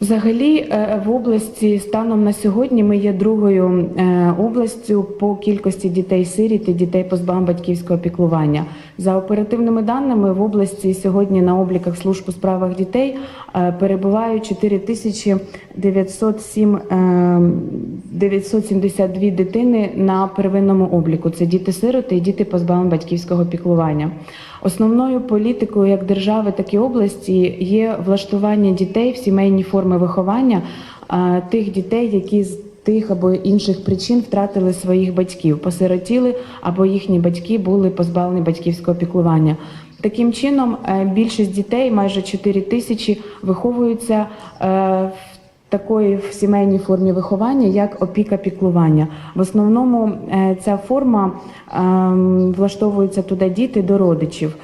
Взагалі, е, в області станом на сьогодні ми є другою е, областю по кількості дітей сиріт і дітей позбавлень батьківського піклування. За оперативними даними в області сьогодні на обліках служб у справах дітей е, перебувають 4907 е, 972 дитини на первинному обліку. Це діти-сироти і діти позбавлень батьківського піклування. Основною політикою як держави, так і області є влаштування дітей в сімейні форми виховання тих дітей, які з тих або інших причин втратили своїх батьків, посиротіли або їхні батьки були позбавлені батьківського піклування. Таким чином, е, більшість дітей, майже 4 тисячі, виховуються е, в такої в сімейній формі виховання, як опіка піклування. В основному е, ця форма ем, влаштовується туди діти до родичів.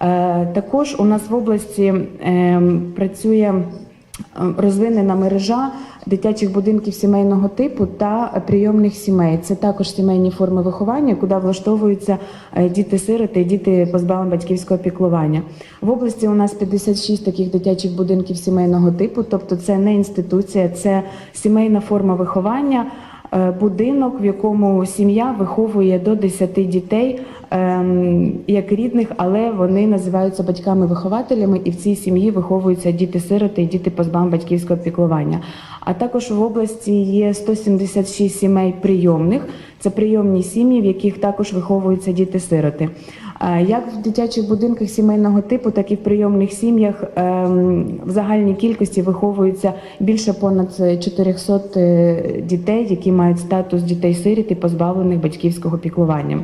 Е, Також у нас в області ем, працює е, розвинена мережа дитячих будинків сімейного типу та прийомних сімей. Це також сімейні форми виховання, куди влаштовуються е, діти-сироти і діти позбавлені батьківського піклування. В області у нас 56 таких дитячих будинків сімейного типу, тобто це не інституція, це сімейна форма виховання. Е, Будинок, в якому сім'я виховує до 10 дітей ем, як рідних, але вони називаються батьками-вихователями, і в цій сім'ї виховуються діти-сироти і діти позбавлені батьківського піклування. А також в області є 176 сімей прийомних. Це прийомні сім'ї, в яких також виховуються діти-сироти. Е, Як в дитячих будинках сімейного типу, так і в прийомних сім'ях ем, в загальній кількості виховується більше понад 400 е, дітей, які мають статус дітей-сиріт і позбавлених батьківського піклування.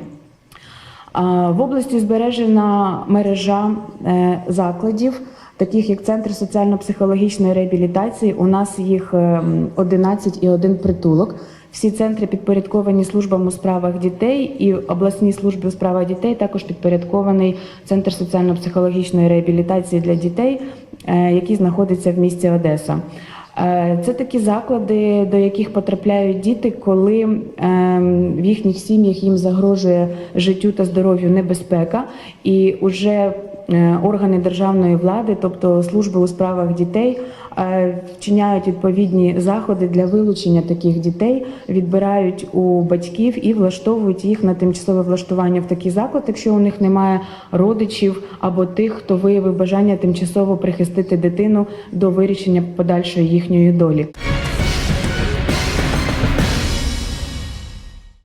В області збережена мережа е, закладів, таких як Центр соціально-психологічної реабілітації. У нас їх ем, 11 і один притулок. Всі центри підпорядковані службам у справах дітей і обласні служби у справах дітей також підпорядкований Центр соціально-психологічної реабілітації для дітей, е, який знаходиться в місті Одеса. Е, Це такі заклади, до яких потрапляють діти, коли ем, в їхніх сім'ях їм загрожує життю та здоров'ю небезпека, і вже е, органи державної влади, тобто служби у справах дітей, е, вчиняють відповідні заходи для вилучення таких дітей, відбирають у батьків і влаштовують їх на тимчасове влаштування в такий заклад, якщо у них немає родичів або тих, хто виявив бажання тимчасово прихистити дитину до вирішення подальшої їхньої долі.